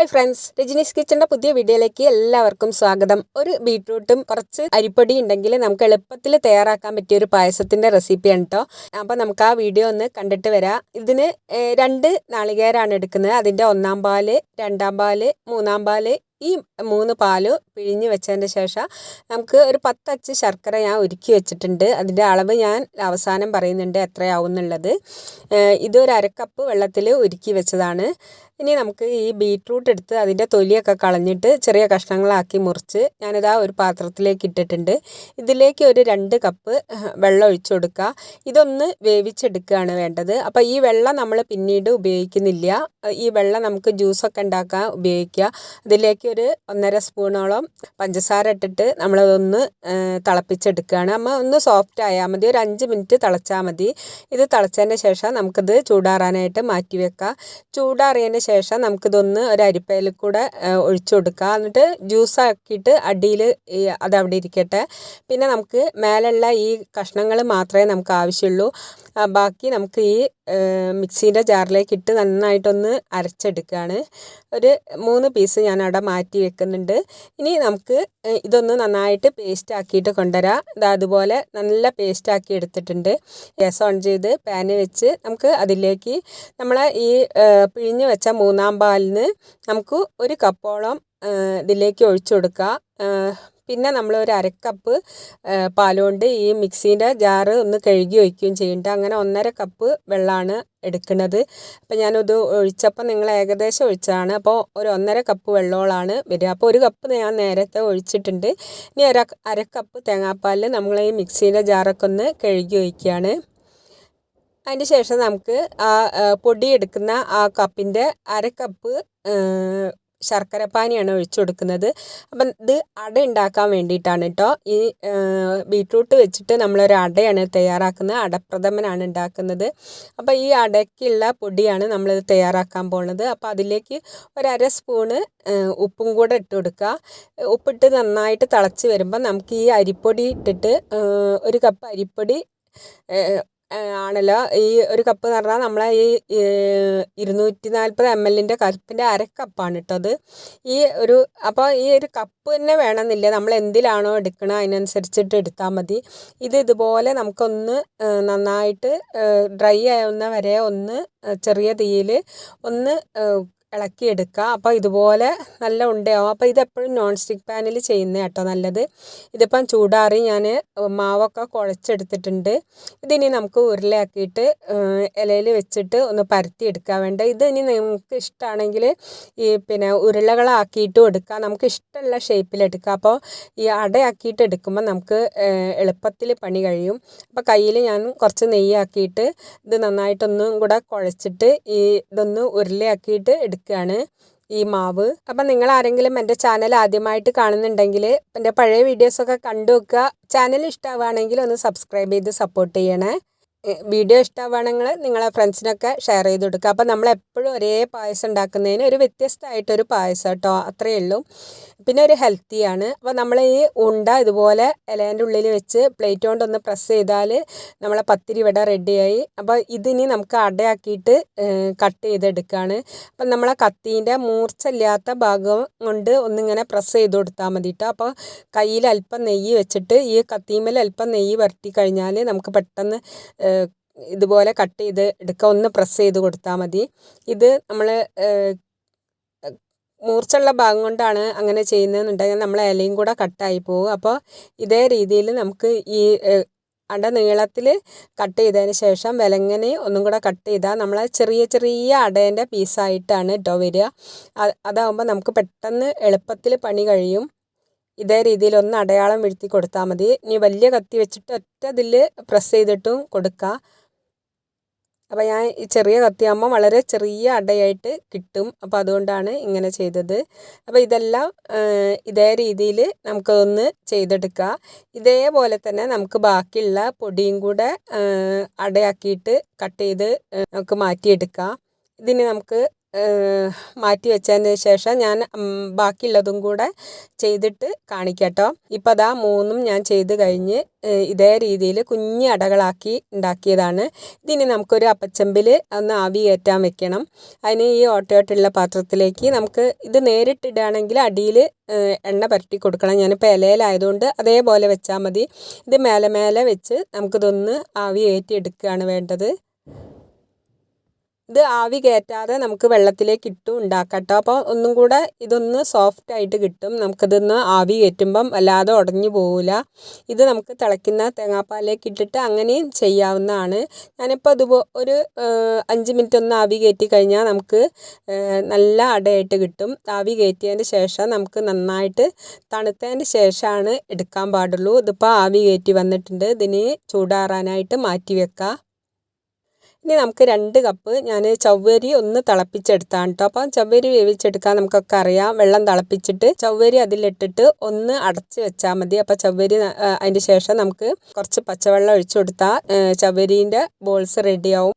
Hi friends Rajneesh കിച്ചന്റെ പുതിയ വീഡിയോയിലേക്ക് എല്ലാവർക്കും സ്വാഗതം. ഒരു ബീട്രൂട്ടും കുറച്ച് അരിപ്പൊടി ഉണ്ടെങ്കിൽ നമുക്ക് എളുപ്പത്തിൽ തയ്യാറാക്കാൻ പറ്റിയ ഒരു പായസത്തിന്റെ റെസിപ്പിയാണ് കേട്ടോ അപ്പോൾ നമുക്ക് ആ വീഡിയോ ഒന്ന് കണ്ടിട്ട് വരാം. ഇതിന് രണ്ട് നാളികേരാണ് എടുക്കുന്നത്. അതിന്റെ ഒന്നാം പാൽ രണ്ടാം പാൽ മൂന്നാം പാൽ ഈ മൂന്ന് പാൽ പിഴിഞ്ഞ് വെച്ചതിന് ശേഷം നമുക്ക് ഒരു പത്തച്ച് ശർക്കര ഞാൻ ഒരുക്കി വെച്ചിട്ടുണ്ട്. അതിന്റെ അളവ് ഞാൻ അവസാനം പറയുന്നുണ്ട് എത്രയാവും എന്നുള്ളത് ഇതൊരു അരക്കപ്പ് വെള്ളത്തിൽ ഒരുക്കി വെച്ചതാണ്. ഇനി നമുക്ക് ഈ ബീട്രൂട്ട് എടുത്ത് അതിന്റെ തൊലിയൊക്കെ കളഞ്ഞിട്ട് ചെറിയ കഷ്ണങ്ങളാക്കി മുറിച്ച് ഞാനിതാ ഒരു പാത്രത്തിലേക്ക് ഇട്ടിട്ടുണ്ട്. ഇതിലേക്ക് ഒരു രണ്ട് കപ്പ് വെള്ളം ഒഴിച്ചു കൊടുക്കുക. ഇതൊന്ന് വേവിച്ചെടുക്കുകയാണ് വേണ്ടത്. അപ്പോൾ ഈ വെള്ളം നമ്മൾ പിന്നീട് ഉപയോഗിക്കുന്നില്ല. ഈ വെള്ളം നമുക്ക് ജ്യൂസൊക്കെ ഉണ്ടാക്കാൻ ഉപയോഗിക്കുക. ഇതിലേക്ക് ഒരു ഒന്നര സ്പൂണോളം പഞ്ചസാര ഇട്ടിട്ട് നമ്മളതൊന്ന് തിളപ്പിച്ചെടുക്കുകയാണ്. നമ്മൾ ഒന്ന് സോഫ്റ്റ് ആയാൽ മതി. ഒരു അഞ്ച് മിനിറ്റ് തിളച്ചാൽ മതി. ഇത് തിളച്ചതിന് ശേഷം നമുക്കിത് ചൂടാറാനായിട്ട് മാറ്റി വെക്കാം. ചൂടാറിയതിന് ശേഷം നമുക്കിതൊന്ന് ഒരു അരിപ്പയിൽ കൂടെ ഒഴിച്ചു കൊടുക്കുക എന്നിട്ട് ജ്യൂസ് ആക്കിയിട്ട് അടിയിൽ അത് അവിടെ ഇരിക്കട്ടെ. പിന്നെ നമുക്ക് മേലുള്ള ഈ കഷ്ണങ്ങൾ മാത്രമേ നമുക്ക് ആവശ്യമുള്ളൂ ബാക്കി നമുക്ക് ഈ മിക്സീന്റെ ജാറിലേക്ക് ഇട്ട് നന്നായിട്ടൊന്ന് അരച്ചെടുക്കുകയാണ്. ഒരു മൂന്ന് പീസ് ഞാൻ അവിടെ മാറ്റി വെക്കുന്നുണ്ട്. ഇനി നമുക്ക് ഇതൊന്ന് നന്നായിട്ട് പേസ്റ്റ് ആക്കിയിട്ട് കൊണ്ടുവരാം. ഇത് അതുപോലെ നല്ല പേസ്റ്റ് ആക്കി എടുത്തിട്ടുണ്ട്. ഗ്യാസ് ഓൺ ചെയ്ത് പാന് വെച്ച് നമുക്ക് അതിലേക്ക് നമ്മളെ ഈ പിഴിഞ്ഞ് വെച്ച മൂന്നാം പാലിന് നമുക്ക് ഒരു കപ്പോളം ഇതിലേക്ക് ഒഴിച്ചു കൊടുക്കുക പിന്നെ നമ്മൾ ഒരു അരക്കപ്പ് പാലുകൊണ്ട് ഈ മിക്സീന്റെ ജാറ് ഒന്ന് കഴുകി വയ്ക്കുകയും ചെയ്യുന്നുണ്ട് അങ്ങനെ ഒന്നര കപ്പ് വെള്ളമാണ് എടുക്കുന്നത്. അപ്പോൾ ഞാനത് ഒഴിച്ചപ്പോൾ നിങ്ങൾ ഏകദേശം ഒഴിച്ചതാണ്. അപ്പോൾ ഒരു ഒന്നര കപ്പ് വെള്ളമോളാണ് വരിക. അപ്പോൾ ഒരു കപ്പ് ഞാൻ നേരത്തെ ഒഴിച്ചിട്ടുണ്ട്. ഇനി അര അരക്കപ്പ് കപ്പ് തേങ്ങാപ്പാലിൽ നമ്മൾ ഈ മിക്സീന്റെ ജാറൊക്കെ ഒന്ന് കഴുകി വയ്ക്കുകയാണ് അതിന് ശേഷം നമുക്ക് ആ ആ, പൊടി എടുക്കുന്ന ആ കപ്പിന്റെ അര കപ്പ് ശർക്കരപ്പാനിയാണ് ഒഴിച്ചു കൊടുക്കുന്നത് അപ്പം ഇത് അട ഉണ്ടാക്കാൻ വേണ്ടിയിട്ടാണ് കേട്ടോ ഈ ബീട്രൂട്ട് വെച്ചിട്ട് നമ്മളൊരു അടയാണ് തയ്യാറാക്കുന്നത്. അടപ്രഥമനാണ് ഉണ്ടാക്കുന്നത്. അപ്പോൾ ഈ അടയ്ക്കുള്ള പൊടിയാണ് നമ്മളിത് തയ്യാറാക്കാൻ പോകുന്നത്. അപ്പോൾ അതിലേക്ക് ഒരര സ്പൂണ് ഉപ്പും കൂടെ ഇട്ട് കൊടുക്കുക. ഉപ്പിട്ട് നന്നായിട്ട് തിളച്ച് വരുമ്പോൾ നമുക്ക് ഈ അരിപ്പൊടി ഇട്ടിട്ട് ഒരു കപ്പ് അരിപ്പൊടി ആണല്ലോ. ഈ ഒരു കപ്പ് എന്ന് പറഞ്ഞാൽ നമ്മളെ ഈ ഇരുന്നൂറ്റി നാൽപ്പത് എം എല്ലിന്റെ കപ്പിന്റെ അര കപ്പാണ് കേട്ടോ അത്. ഈ ഒരു അപ്പോൾ ഈ ഒരു കപ്പ് തന്നെ വേണമെന്നില്ല. നമ്മൾ എന്തിലാണോ എടുക്കണത് അതിനനുസരിച്ചിട്ട് എടുത്താൽ മതി. ഇത് ഇതുപോലെ നമുക്കൊന്ന് നന്നായിട്ട് ഡ്രൈ ആവുന്ന വരെ ഒന്ന് ചെറിയ തീയിൽ ഒന്ന് ഇളക്കിയെടുക്കുക. അപ്പോൾ ഇതുപോലെ നല്ല ഉണ്ടയാവും. അപ്പോൾ ഇതെപ്പോഴും നോൺ സ്റ്റിക്ക് പാനിൽ ചെയ്യുന്ന കേട്ടോ നല്ലത്. ഇതിപ്പം ചൂടാറി ഞാൻ മാവൊക്കെ കുഴച്ചെടുത്തിട്ടുണ്ട്. ഇതിനി നമുക്ക് ഉരുളയാക്കിയിട്ട് ഇലയിൽ വെച്ചിട്ട് ഒന്ന് പരത്തി എടുക്കാൻ വേണ്ട ഇത് ഇനി നിങ്ങൾക്ക് ഇഷ്ടമാണെങ്കിൽ ഈ പിന്നെ ഉരുളകളാക്കിയിട്ടും എടുക്കാം നമുക്ക് ഇഷ്ടമുള്ള ഷേപ്പിൽ എടുക്കാം അപ്പോൾ ഈ അടയാക്കിയിട്ട് എടുക്കുമ്പോൾ നമുക്ക് എളുപ്പത്തിൽ പണി കഴിയും. അപ്പോൾ കയ്യിൽ ഞാൻ കുറച്ച് നെയ്യാക്കിയിട്ട് ഇത് നന്നായിട്ടൊന്നും കൂടെ കുഴച്ചിട്ട് ഈ ഇതൊന്ന് ഉരുളയാക്കിയിട്ട് എടുക്കുകയാണ് ഈ മാവ്. അപ്പം നിങ്ങൾ ആരെങ്കിലും എന്റെ ചാനൽ ആദ്യമായിട്ട് കാണുന്നുണ്ടെങ്കിൽ എന്റെ പഴയ വീഡിയോസൊക്കെ കണ്ടു വെക്കുക ചാനൽ ഇഷ്ടമാവുകയാണെങ്കിൽ ഒന്ന് സബ്സ്ക്രൈബ് ചെയ്ത് സപ്പോർട്ട് ചെയ്യണേ. വീഡിയോ ഇഷ്ടമാണെങ്കിൽ നിങ്ങളെ ഫ്രണ്ട്സിനൊക്കെ ഷെയർ ചെയ്ത് കൊടുക്കുക. അപ്പം നമ്മൾ എപ്പോഴും ഒരേ പായസം ഉണ്ടാക്കുന്നതിന് ഒരു വ്യത്യസ്തമായിട്ടൊരു പായസം കേട്ടോ അത്രയേ ഉള്ളൂ. പിന്നെ ഒരു ഹെൽത്തിയാണ് അപ്പോൾ നമ്മൾ ഈ ഉണ്ട ഇതുപോലെ ഇലേന്റെ ഉള്ളിൽ വെച്ച് പ്ലേറ്റ് കൊണ്ടൊന്ന് പ്രസ് ചെയ്താൽ നമ്മളെ പത്തിരി ഇവിടെ റെഡിയായി അപ്പോൾ ഇതിനി നമുക്ക് അടയാക്കിയിട്ട് കട്ട് ചെയ്തെടുക്കുകയാണ്. അപ്പം നമ്മളെ കത്തീന്റെ മൂർച്ചയില്ലാത്ത ഭാഗം കൊണ്ട് ഒന്നിങ്ങനെ പ്രസ് ചെയ്ത് കൊടുത്താൽ മതി കേട്ടോ. അപ്പോൾ കയ്യിൽ അല്പം നെയ്യ് വെച്ചിട്ട് ഈ കത്തിമേൽ അല്പം നെയ്യ് വരട്ടി കഴിഞ്ഞാൽ നമുക്ക് പെട്ടെന്ന് ഇതുപോലെ കട്ട് ചെയ്ത് എടുക്കുക ഒന്ന് പ്രസ് ചെയ്ത് കൊടുത്താൽ മതി. ഇത് നമ്മൾ മൂർച്ചുള്ള ഭാഗം കൊണ്ടാണ് അങ്ങനെ ചെയ്യുന്നതെന്നുണ്ടെങ്കിൽ നമ്മളെ ഇലയും കൂടെ കട്ടായി പോകും. അപ്പോൾ ഇതേ രീതിയിൽ നമുക്ക് ഈ അട നീളത്തിൽ കട്ട് ചെയ്തതിന് ശേഷം വിലങ്ങനെ ഒന്നും കൂടെ കട്ട് ചെയ്താൽ നമ്മൾ ചെറിയ ചെറിയ അടേന്റെ പീസായിട്ടാണ് കേട്ടോ വരിക. അതാവുമ്പോൾ നമുക്ക് പെട്ടെന്ന് എളുപ്പത്തിൽ പണി കഴിയും. ഇതേ രീതിയിൽ ഒന്ന് അടയാളം വീഴ്ത്തി കൊടുത്താൽ മതി. ഇനി വലിയ കത്തി വെച്ചിട്ട് ഒറ്റ ഇതിൽ പ്രസ് ചെയ്തിട്ടും കൊടുക്കുക അപ്പോൾ ഞാൻ ഈ ചെറിയ കത്തിയാകുമ്പോൾ വളരെ ചെറിയ അടയായിട്ട് കിട്ടും. അപ്പോൾ അതുകൊണ്ടാണ് ഇങ്ങനെ ചെയ്തത്. അപ്പോൾ ഇതെല്ലാം ഇതേ രീതിയിൽ നമുക്കതൊന്ന് ചെയ്തെടുക്കുക ഇതേപോലെ തന്നെ നമുക്ക് ബാക്കിയുള്ള പൊടിയും കൂടെ അടയാക്കിയിട്ട് കട്ട് ചെയ്ത് നമുക്ക് മാറ്റിയെടുക്കാം. ഇതിന് നമുക്ക് മാറ്റി വെച്ചതിന് ശേഷം ഞാൻ ബാക്കിയുള്ളതും കൂടെ ചെയ്തിട്ട് കാണിക്കട്ടോ. കേട്ടോ ഇപ്പം അതാ മൂന്നും ഞാൻ ചെയ്ത് കഴിഞ്ഞ് ഇതേ രീതിയിൽ കുഞ്ഞ് അടകളാക്കി ഉണ്ടാക്കിയതാണ്. ഇതിനി നമുക്കൊരു അപ്പച്ചമ്പിൽ ഒന്ന് ആവി കയറ്റാൻ വെക്കണം. അതിന് ഈ ഓട്ടയോട്ടുള്ള പാത്രത്തിലേക്ക് നമുക്ക് ഇത് നേരിട്ടിടുകയാണെങ്കിൽ അടിയിൽ എണ്ണ പരട്ടി കൊടുക്കണം. ഞാനിപ്പോൾ ഇലയിലായതുകൊണ്ട് അതേപോലെ വെച്ചാൽ മതി. ഇത് മേലെ മേലെ വെച്ച് നമുക്കിതൊന്ന് ആവി കയറ്റി എടുക്കുകയാണ് വേണ്ടത്. ഇത് ആവി കയറ്റാതെ നമുക്ക് വെള്ളത്തിലേക്ക് ഇട്ടും ഉണ്ടാക്കാം കേട്ടോ അപ്പോൾ ഒന്നും കൂടെ ഇതൊന്ന് സോഫ്റ്റ് ആയിട്ട് കിട്ടും. നമുക്കിതൊന്ന് ആവി കയറ്റുമ്പം അല്ലാതെ ഉടഞ്ഞു പോവില്ല ഇത് നമുക്ക് തിളയ്ക്കുന്ന തേങ്ങാപ്പാലിലേക്ക് ഇട്ടിട്ട് അങ്ങനെയും ചെയ്യാവുന്നതാണ്. ഞാനിപ്പോൾ അതുപോ ഒരു അഞ്ച് മിനിറ്റ് ഒന്ന് ആവി കയറ്റി കഴിഞ്ഞാൽ നമുക്ക് നല്ല അടയായിട്ട് കിട്ടും. ആവി കയറ്റിയതിന് ശേഷം നമുക്ക് നന്നായിട്ട് തണുത്തതിന് ശേഷമാണ് എടുക്കാൻ പാടുള്ളൂ. ഇതിപ്പോൾ ആവി കയറ്റി വന്നിട്ടുണ്ട്. ഇതിന് ചൂടാറാനായിട്ട് മാറ്റി വെക്കാം. ഇനി നമുക്ക് രണ്ട് കപ്പ് ഞാൻ ചവ്വരി ഒന്ന് തിളപ്പിച്ചെടുത്താണ് കേട്ടോ അപ്പം ചവ്വരി വേവിച്ചെടുക്കാൻ നമുക്കൊക്കെ അറിയാം. വെള്ളം തിളപ്പിച്ചിട്ട് ചവ്വരി അതിലിട്ടിട്ട് ഒന്ന് അടച്ച് വെച്ചാൽ മതി. അപ്പം ചവ്വരി അതിന്റെ ശേഷം നമുക്ക് കുറച്ച് പച്ചവെള്ളം ഒഴിച്ചു കൊടുത്താൽ ചവ്വരീന്റെ ബോൾസ് റെഡിയാവും.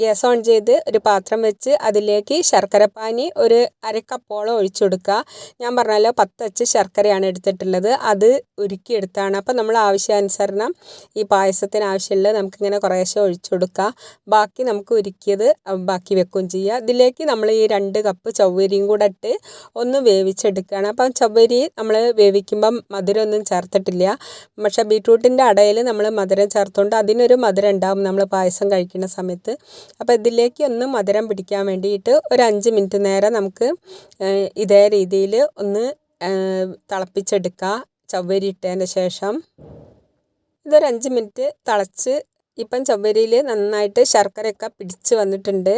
ഗ്യാസ് ഓൺ ചെയ്ത് ഒരു പാത്രം വെച്ച് അതിലേക്ക് ശർക്കരപ്പാനി ഒരു അരക്കപ്പോളം ഒഴിച്ചു കൊടുക്കുക. ഞാൻ പറഞ്ഞല്ലോ പത്തച്ച് ശർക്കരയാണ് എടുത്തിട്ടുള്ളത്. അത് ഉരുക്കിയെടുത്താണ്. അപ്പോൾ നമ്മൾ ആവശ്യാനുസരണം ഈ പായസത്തിന് ആവശ്യമുള്ളത് നമുക്കിങ്ങനെ കുറേശ്ശെ ഒഴിച്ചു കൊടുക്കുക. ബാക്കി നമുക്ക് ഉരുക്കിയത് ബാക്കി വെക്കുകയും ചെയ്യുക. ഇതിലേക്ക് നമ്മൾ ഈ രണ്ട് കപ്പ് ചവ്വരിയും കൂടെ ഇട്ട് ഒന്ന് വേവിച്ചെടുക്കുകയാണ്. അപ്പം ചവ്വരി നമ്മൾ വേവിക്കുമ്പം മധുരമൊന്നും ചേർത്തിട്ടില്ല. പക്ഷേ ബീട്രൂട്ടിന്റെ അടയിൽ നമ്മൾ മധുരം ചേർത്തുകൊണ്ട് അതിനൊരു മധുരം ഉണ്ടാവും നമ്മൾ പായസം കഴിക്കുന്ന സമയത്ത്. അപ്പോൾ ഇതിലേക്ക് ഒന്ന് മധുരം പിടിക്കാൻ വേണ്ടിയിട്ട് ഒരു അഞ്ച് മിനിറ്റ് നേരം നമുക്ക് ഇതേ രീതിയിൽ ഒന്ന് തിളപ്പിച്ചെടുക്കുക. ചവ്വരി ഇട്ടതിന് ശേഷം ഇതൊരു അഞ്ച് മിനിറ്റ് തിളച്ച് ഇപ്പം ചവ്വരിയിൽ നന്നായിട്ട് ശർക്കരയൊക്കെ പിടിച്ച് വന്നിട്ടുണ്ട്.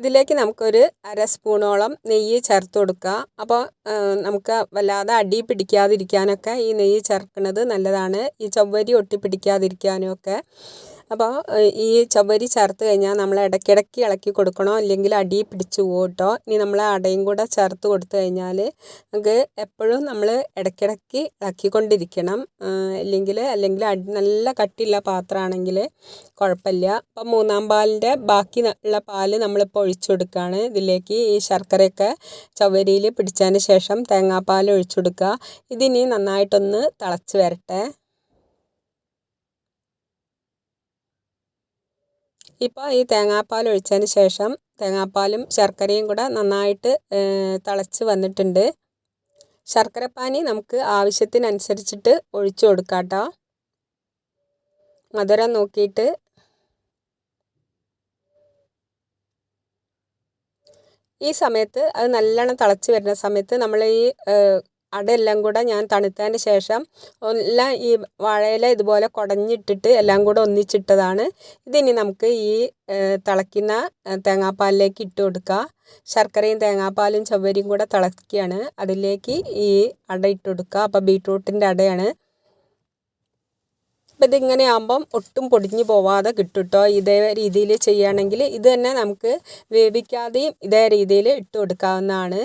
ഇതിലേക്ക് നമുക്കൊരു അര സ്പൂണോളം നെയ്യ് ചേർത്ത് കൊടുക്കുക. അപ്പോൾ നമുക്ക് വല്ലാതെ അടി പിടിക്കാതിരിക്കാനൊക്കെ ഈ നെയ്യ് ചേർക്കുന്നത് നല്ലതാണ്. ഈ ചവ്വരി ഒട്ടിപ്പിടിക്കാതിരിക്കാനും ഒക്കെ അപ്പോൾ ഈ ചവരി ചേർത്ത് കഴിഞ്ഞാൽ നമ്മൾ ഇടയ്ക്കിടയ്ക്ക് ഇളക്കി കൊടുക്കണോ? അല്ലെങ്കിൽ അടി പിടിച്ചു പോകും കേട്ടോ? ഇനി നമ്മൾ അടയും കൂടെ ചേർത്ത് കൊടുത്തു കഴിഞ്ഞാൽ നമുക്ക് എപ്പോഴും നമ്മൾ ഇടയ്ക്കിടയ്ക്ക് ഇളക്കിക്കൊണ്ടിരിക്കണം. കൊണ്ടിരിക്കണം അല്ലെങ്കിൽ അടി നല്ല കട്ടിയുള്ള പാത്രമാണെങ്കിൽ കുഴപ്പമില്ല. അപ്പം മൂന്നാം പാലിന്റെ ബാക്കി ഉള്ള പാൽ നമ്മളിപ്പോൾ ഒഴിച്ചു കൊടുക്കുകയാണ്. ഇതിലേക്ക് ഈ ശർക്കരയൊക്കെ ചവരിയിൽ പിടിച്ചതിന് ശേഷം തേങ്ങാപ്പാൽ ഒഴിച്ചു കൊടുക്കുക. ഇതിനി നന്നായിട്ടൊന്ന് തിളച്ച് വരട്ടെ. ഇപ്പോൾ ഈ തേങ്ങാപ്പാൽ ഒഴിച്ചതിന് ശേഷം തേങ്ങാപ്പാലും ശർക്കരയും കൂടെ നന്നായിട്ട് തിളച്ച് വന്നിട്ടുണ്ട്. ശർക്കരപ്പാനി നമുക്ക് ആവശ്യത്തിനനുസരിച്ചിട്ട് ഒഴിച്ചു കൊടുക്കാം കേട്ടോ. മധുരം നോക്കിയിട്ട്. ഈ സമയത്ത് അത് നല്ലോണം തിളച്ച് വരുന്ന സമയത്ത് നമ്മൾ ഈ അടയെല്ലാം കൂടെ ഞാൻ തണുത്തതിന് ശേഷം എല്ലാം ഈ വാഴയില ഇതുപോലെ കുടഞ്ഞിട്ടിട്ട് എല്ലാം കൂടെ ഒന്നിച്ചിട്ടതാണ്. ഇതിനി നമുക്ക് ഈ തിളയ്ക്കുന്ന തേങ്ങാപ്പാലിലേക്ക് ഇട്ട് കൊടുക്കുക ശർക്കരയും തേങ്ങാപ്പാലും ചവ്വരിയും കൂടെ തിളക്കുകയാണ് അതിലേക്ക് ഈ അട ഇട്ട് കൊടുക്കുക അപ്പോൾ ബീട്രൂട്ടിന്റെ അടയാണ്. അപ്പം ഇതിങ്ങനെ ആകുമ്പം ഒട്ടും പൊടിഞ്ഞു പോവാതെ കിട്ടും കേട്ടോ ഇതേ രീതിയിൽ ചെയ്യുകയാണെങ്കിൽ ഇത് തന്നെ നമുക്ക് വേവിക്കാതെയും ഇതേ രീതിയിൽ ഇട്ട് കൊടുക്കാവുന്നതാണ്.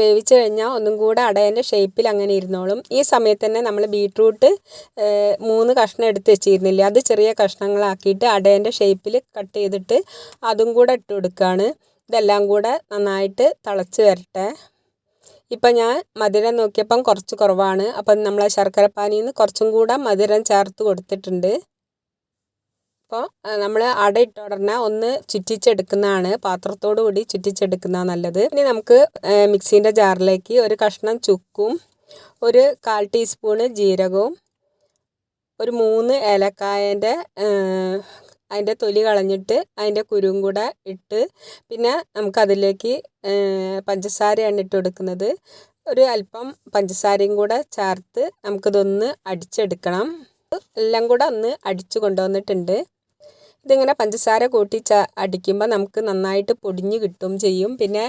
വേവിച്ച് കഴിഞ്ഞാൽ ഒന്നും കൂടെ അടയന്റെ ഷേപ്പിൽ അങ്ങനെ ഇരുന്നോളും. ഈ സമയത്ത് തന്നെ നമ്മൾ ബീട്രൂട്ട് മൂന്ന് കഷ്ണം എടുത്ത് വെച്ചിരുന്നില്ല അത് ചെറിയ കഷ്ണങ്ങളാക്കിയിട്ട് അടയന്റെ ഷേപ്പിൽ കട്ട് ചെയ്തിട്ട് അതും കൂടെ ഇട്ട് കൊടുക്കുകയാണ് ഇതെല്ലാം കൂടെ നന്നായിട്ട് തിളച്ച് വരട്ടെ. ഇപ്പം ഞാൻ മധുരം നോക്കിയപ്പം കുറച്ച് കുറവാണ്. അപ്പം നമ്മൾ ശർക്കരപ്പാനിയിൽ നിന്ന് കുറച്ചും കൂടെ മധുരം ചേർത്ത് കൊടുത്തിട്ടുണ്ട്. അപ്പോൾ നമ്മൾ അട ഇട്ട ഉടനെ ഒന്ന് ചുറ്റിച്ചെടുക്കുന്നതാണ്. പാത്രത്തോടു കൂടി ചുറ്റിച്ചെടുക്കുന്നതാണ് നല്ലത്. ഇനി നമുക്ക് മിക്സീന്റെ ജാറിലേക്ക് ഒരു കഷ്ണം ചുക്കും ഒരു കാൽ ടീസ്പൂണ് ജീരകവും ഒരു മൂന്ന് ഏലക്കായന്റെ അതിന്റെ തൊലി കളഞ്ഞിട്ട് അതിന്റെ കുരുവും കൂടെ ഇട്ട് പിന്നെ നമുക്കതിലേക്ക് പഞ്ചസാരയാണ് ഇട്ട് കൊടുക്കുന്നത്. ഒരു അല്പം പഞ്ചസാരയും കൂടെ ചേർത്ത് നമുക്കിതൊന്ന് അടിച്ചെടുക്കണം. എല്ലാം കൂടെ ഒന്ന് അടിച്ചു കൊണ്ടുവന്നിട്ടുണ്ട്. ഇതിങ്ങനെ പഞ്ചസാര കൂട്ടി ച അടിക്കുമ്പോൾ നമുക്ക് നന്നായിട്ട് പൊടിഞ്ഞ് കിട്ടും ചെയ്യും. പിന്നെ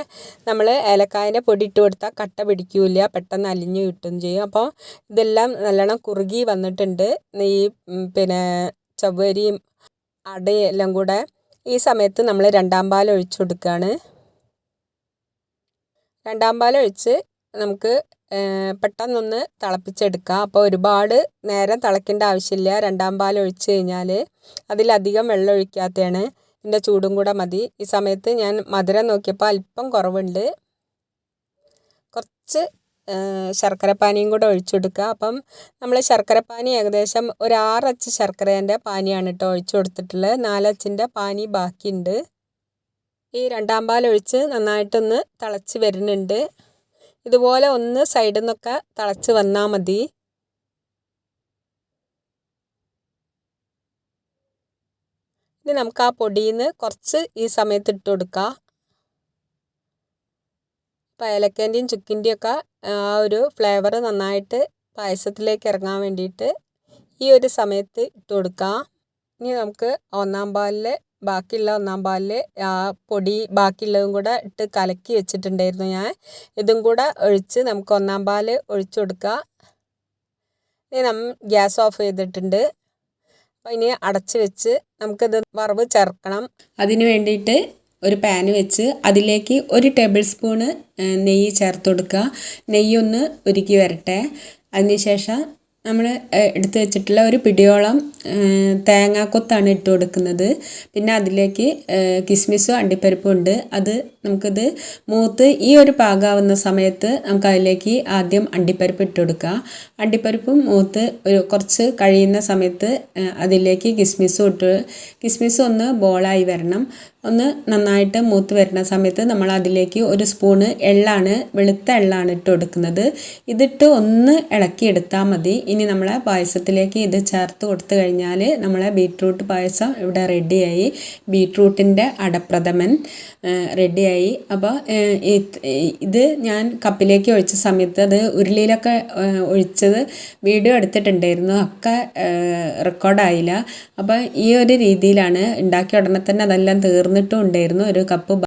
നമ്മൾ ഏലക്കായന്റെ പൊടി ഇട്ട് കൊടുത്താൽ കട്ട പിടിക്കില്ല പെട്ടെന്ന് അലിഞ്ഞ് കിട്ടും ചെയ്യും. അപ്പോൾ ഇതെല്ലാം നല്ലോണം കുറുകി വന്നിട്ടുണ്ട്. ഈ പിന്നെ ചവ്വരിയും അടയും എല്ലാം കൂടെ ഈ സമയത്ത് നമ്മൾ രണ്ടാം പാൽ ഒഴിച്ചു കൊടുക്കുകയാണ് രണ്ടാം പാൽ ഒഴിച്ച് നമുക്ക് പെട്ടെന്നൊന്ന് തിളപ്പിച്ചെടുക്കാം. അപ്പോൾ ഒരുപാട് നേരം തിളയ്ക്കേണ്ട ആവശ്യമില്ല. രണ്ടാം പാൽ ഒഴിച്ച് കഴിഞ്ഞാൽ അതിലധികം വെള്ളം ഒഴിക്കാത്തതാണ്. ഇതിന്റെ ചൂടും കൂടെ മതി. ഈ സമയത്ത് ഞാൻ മധുരം നോക്കിയപ്പോൾ അല്പം കുറവുണ്ട്. കുറച്ച് ശർക്കരപ്പാനിയും കൂടെ ഒഴിച്ചെടുക്കുക. അപ്പം നമ്മൾ ശർക്കരപ്പാനി ഏകദേശം ഒരു ആറച്ച് ശർക്കരേന്റെ പാനിയാണ് കേട്ടോ ഒഴിച്ചു കൊടുത്തിട്ടുള്ളത്. നാലച്ചിന്റെ പാനി ബാക്കിയുണ്ട്. ഈ രണ്ടാം പാൽ ഒഴിച്ച് നന്നായിട്ടൊന്ന് തിളച്ച് വരുന്നുണ്ട്. ഇതുപോലെ ഒന്ന് സൈഡിൽ നിന്നൊക്കെ തിളച്ച് വന്നാൽ മതി. ഇനി നമുക്ക് ആ പൊടിയിൽ നിന്ന് കുറച്ച് ഈ സമയത്ത് ഇട്ട് കൊടുക്കാം. അപ്പോൾ ഏലക്കേന്റെയും ചുക്കിന്റെയും ഒക്കെ ആ ഒരു ഫ്ലേവർ നന്നായിട്ട് പായസത്തിലേക്ക് ഇറങ്ങാൻ വേണ്ടിയിട്ട് ഈ ഒരു സമയത്ത് ഇട്ട് കൊടുക്കാം. ഇനി നമുക്ക് ഒന്നാം പാലിൽ ബാക്കിയുള്ള ഒന്നാം പാലിൽ ആ പൊടി ബാക്കിയുള്ളതും കൂടെ ഇട്ട് കലക്കി വെച്ചിട്ടുണ്ടായിരുന്നു ഞാൻ. ഇതും കൂടെ ഒഴിച്ച് നമുക്ക് ഒന്നാം പാൽ ഒഴിച്ചു കൊടുക്കുക. ഇനി നമ്മൾ ഗ്യാസ് ഓഫ് ചെയ്തിട്ടുണ്ട്. അപ്പോൾ ഇനി അടച്ച് വെച്ച് നമുക്കിത് വറവ് ചേർക്കണം. അതിന് വേണ്ടിയിട്ട് ഒരു പാൻ വെച്ച് അതിലേക്ക് ഒരു ടേബിൾ സ്പൂണ് നെയ്യ് ചേർത്ത് കൊടുക്കുക. നെയ്യൊന്ന് ഉരുക്കി വരട്ടെ. അതിനുശേഷം നമ്മൾ എടുത്തു വെച്ചിട്ടുള്ള ഒരു പിടിയോളം തേങ്ങാക്കൊത്താണ് ഇട്ട് കൊടുക്കുന്നത്. പിന്നെ അതിലേക്ക് കിസ്മിസും അണ്ടിപ്പരിപ്പും ഉണ്ട്. അത് നമുക്കിത് മൂത്ത് ഈ ഒരു പാകാവുന്ന സമയത്ത് നമുക്ക് അതിലേക്ക് ആദ്യം അണ്ടിപ്പരിപ്പ് ഇട്ട് കൊടുക്കുക. അണ്ടിപ്പരിപ്പും മൂത്ത് ഒരു കുറച്ച് കഴിയുന്ന സമയത്ത് അതിലേക്ക് കിസ്മിസും ഇട്ട് കിസ്മിസ് ഒന്ന് ബോളായി വരണം. ഒന്ന് നന്നായിട്ട് മൂത്ത് വരുന്ന സമയത്ത് നമ്മൾ അതിലേക്ക് ഒരു സ്പൂണ് എള്ളാണ് വെളുത്ത എള്ളാണ് ഇട്ട് കൊടുക്കുന്നത്. ഇതിട്ട് ഒന്ന് ഇളക്കി എടുത്താൽ മതി. ഇനി നമ്മളെ പായസത്തിലേക്ക് ഇത് ചേർത്ത് കൊടുത്തു കഴിഞ്ഞാൽ നമ്മളെ ബീട്രൂട്ട് പായസം ഇവിടെ റെഡിയായി ബീട്രൂട്ടിന്റെ അടപ്രഥമൻ റെഡിയായി അപ്പോൾ ഇത് ഞാൻ കപ്പിലേക്ക് ഒഴിച്ച സമയത്ത് അത് ഉരുളിയിലൊക്കെ ഒഴിച്ചത് വീഡിയോ എടുത്തിട്ടുണ്ടായിരുന്നു. ഒക്കെ റെക്കോർഡായില്ല അപ്പോൾ ഈ ഒരു രീതിയിലാണ് ഉണ്ടാക്കിയ ഉടനെ തന്നെ അതെല്ലാം തീർന്നിട്ടും ഉണ്ടായിരുന്നു ഒരു കപ്പ്